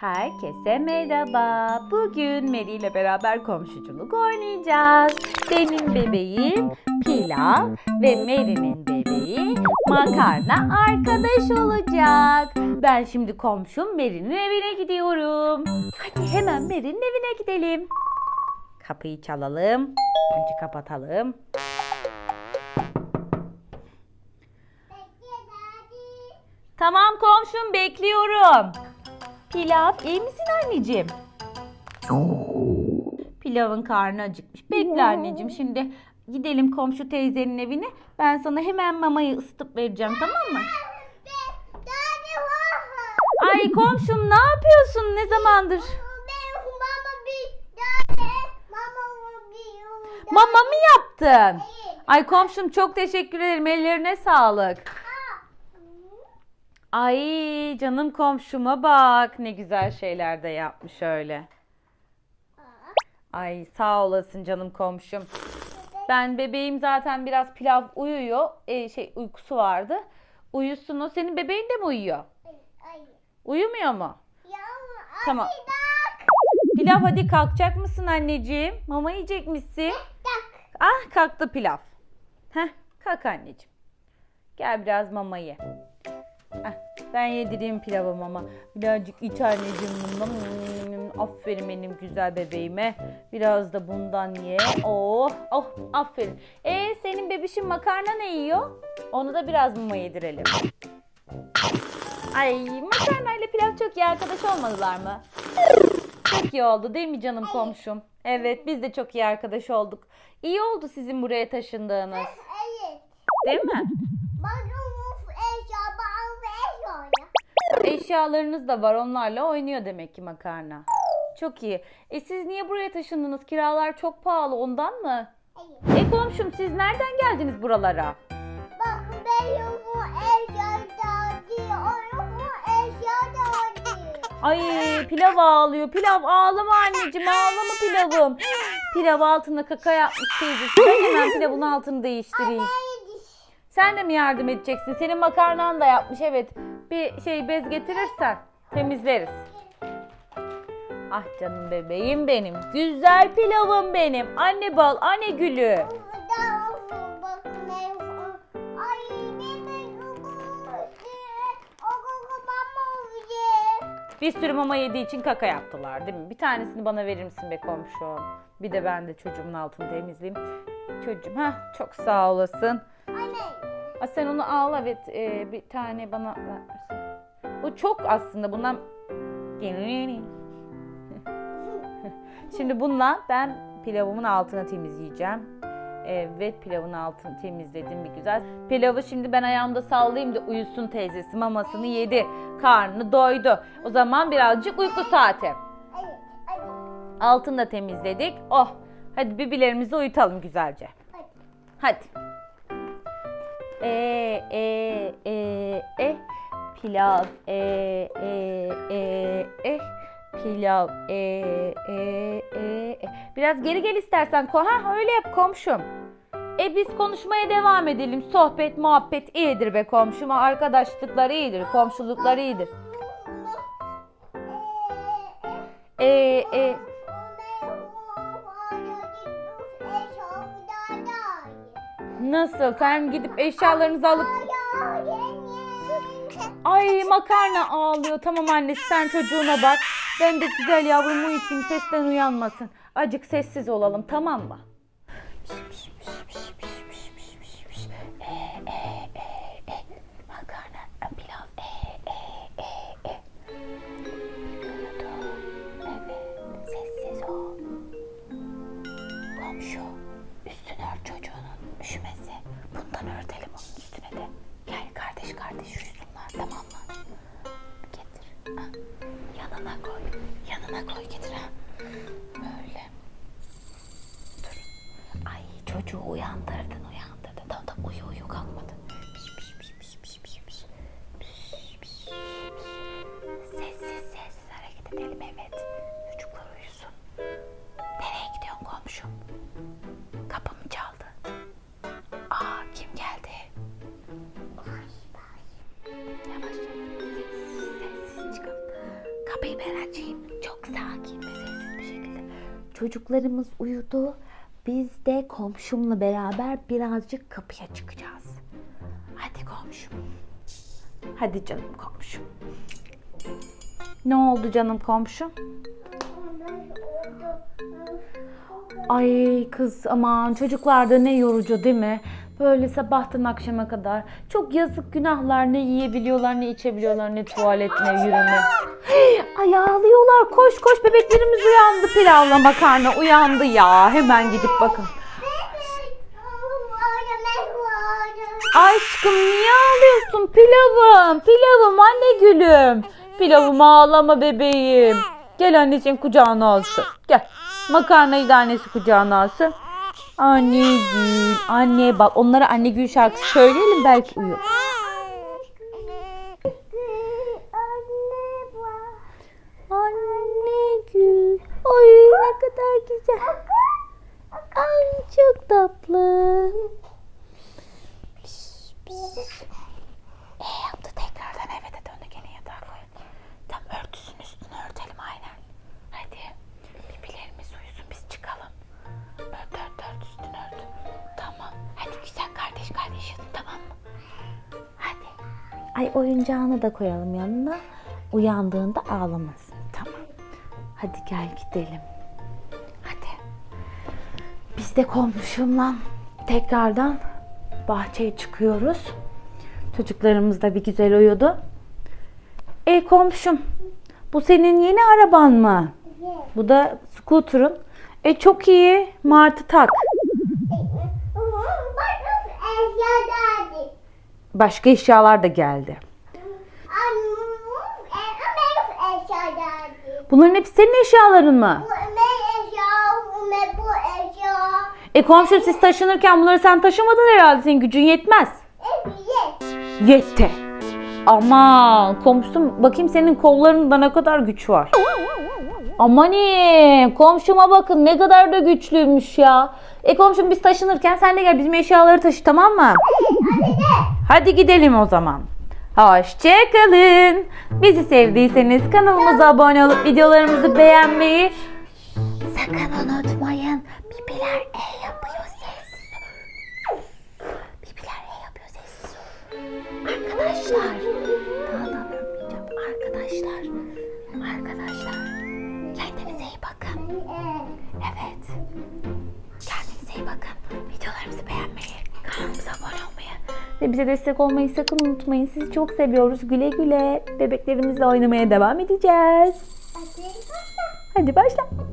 Herkese merhaba. Bugün Meri ile beraber komşuculuk oynayacağız. Benim bebeğim Pilav ve Meri'nin bebeği Makarna arkadaş olacak. Ben şimdi komşum Meri'nin evine gidiyorum. Hadi hemen Meri'nin evine gidelim. Kapıyı çalalım. Önce kapatalım. Tamam komşum bekliyorum. Pilav iyi misin anneciğim? Pilavın karnı acıkmış. Bekle anneciğim şimdi gidelim komşu teyzenin evine. Ben sana hemen mamayı ısıtıp vereceğim tamam mı? Ay komşum ne yapıyorsun ne zamandır? Mama mı yaptın? Ay komşum çok teşekkür ederim. Ellerine sağlık. Ay canım komşuma bak. Ne güzel şeyler de yapmış öyle. Ay sağ olasın canım komşum. Ben bebeğim zaten biraz pilav uyuyor. Ee, şey uykusu vardı. Uyusun o. Senin bebeğin de mi uyuyor? Uyumuyor mu? Tamam. Pilav hadi kalkacak mısın anneciğim? Mama yiyecek misin? Ah kalktı pilav. Heh kalk anneciğim. Gel biraz mama ye. Ben yedireyim pilavı mama. Birazcık iç anneciğim bundan. Hmm, Aferin benim güzel bebeğime. Biraz da bundan ye. Oh, oh aferin. E senin bebişin makarna ne yiyor? Onu da biraz mama yedirelim. Ay makarna ile pilav çok iyi arkadaş olmadılar mı? Çok iyi oldu değil mi canım komşum? Evet biz de çok iyi arkadaş olduk. İyi oldu sizin buraya taşındığınız. Değil mi? Eşyalarınız da var onlarla oynuyor demek ki makarna. Çok iyi. E siz niye buraya taşındınız? Kiralar çok pahalı ondan mı? E komşum siz nereden geldiniz buralara? Ay pilav ağlıyor. Pilav ağlama anneciğim ağlama pilavım. Pilav altına kaka yapmış teyzesi. Ben hemen pilavın altını değiştireyim. Sen de mi yardım edeceksin? Senin makarnan da yapmış evet. Bir şey bez getirirsen temizleriz. Ah canım bebeğim benim. Güzel pilavım benim. Anne bal, anne gülü. Bir sürü mama yediği için kaka yaptılar değil mi? Bir tanesini bana verir misin be komşu? Bir de ben de çocuğumun altını temizleyeyim. Çocuğum ha çok sağ olasın. Aa, sen onu al evet e, bir tane bana ver. Bu çok aslında bundan Şimdi bununla ben pilavımın altını temizleyeceğim. Evet pilavın altını temizledim bir güzel. Pilavı şimdi ben ayağımda sallayayım da uyusun teyzesi. Mamasını yedi. Karnı doydu. O zaman birazcık uyku saati. Altını da temizledik. Oh hadi bibilerimizi uyutalım güzelce. Hadi. E e e e pilav e e e e pilav e e e e biraz geri gel istersen ha öyle yap komşum. E biz konuşmaya devam edelim. Sohbet, muhabbet iyidir be komşuma. Arkadaşlıkları iyidir, komşulukları iyidir. E e nasıl? Sen gidip eşyalarınızı alıp Ay makarna ağlıyor. Tamam annesi sen çocuğuna bak. Ben de güzel yavrumu uyutayım sesten uyanmasın. Acık sessiz olalım tamam mı? Böyle. Dur. Ay çocuğu uyandırdın uyandırdın. Tamam tamam uyu uyu kalkmadı. Çocuklarımız uyudu. Biz de komşumla beraber birazcık kapıya çıkacağız. Hadi komşum. Hadi canım komşum. Ne oldu canım komşum? Ay kız aman çocuklar da ne yorucu değil mi? Böyle sabahtan akşama kadar. Çok yazık günahlar ne yiyebiliyorlar ne içebiliyorlar ne tuvalet ne yürüme. Ay ağlıyorlar koş koş bebeklerimiz uyandı pilavla makarna uyandı ya. Hemen gidip bakın. Aşkım niye ağlıyorsun pilavım pilavım anne gülüm. Pilavım ağlama bebeğim. Gel anneciğin kucağına alsın. Gel. Makarnayı da annesi kucağına alsın. Anne gül, anne bak onlara anne gül şarkısı söyleyelim belki uyur. Anne gül. Oy ne kadar güzel. Ay çok tatlı. Pis, pis. Ay oyuncağını da koyalım yanına. Uyandığında ağlamasın. Tamam. Hadi gel gidelim. Hadi. Biz de komşumla tekrardan bahçeye çıkıyoruz. Çocuklarımız da bir güzel uyudu. Ey komşum, bu senin yeni araban mı? Bu da scooter'ın. E çok iyi. Martı tak. Başka eşyalar da geldi. Bunların hepsi senin eşyaların mı? E komşum siz taşınırken bunları sen taşımadın herhalde. Senin gücün yetmez. Yetti. Aman komşum bakayım senin kollarında ne kadar güç var. Aman komşuma bakın ne kadar da güçlüymüş ya. E komşum biz taşınırken sen de gel bizim eşyaları taşı tamam mı? Hadi gidelim o zaman. Hoşçakalın. Bizi sevdiyseniz kanalımıza abone olup videolarımızı beğenmeyi sakın Evet. Kendinize iyi bakın. Videolarımızı beğenmeyi, kanalımıza abone olmayı ve bize destek olmayı sakın unutmayın. Sizi çok seviyoruz. Güle güle. Bebeklerimizle oynamaya devam edeceğiz. Hadi başla.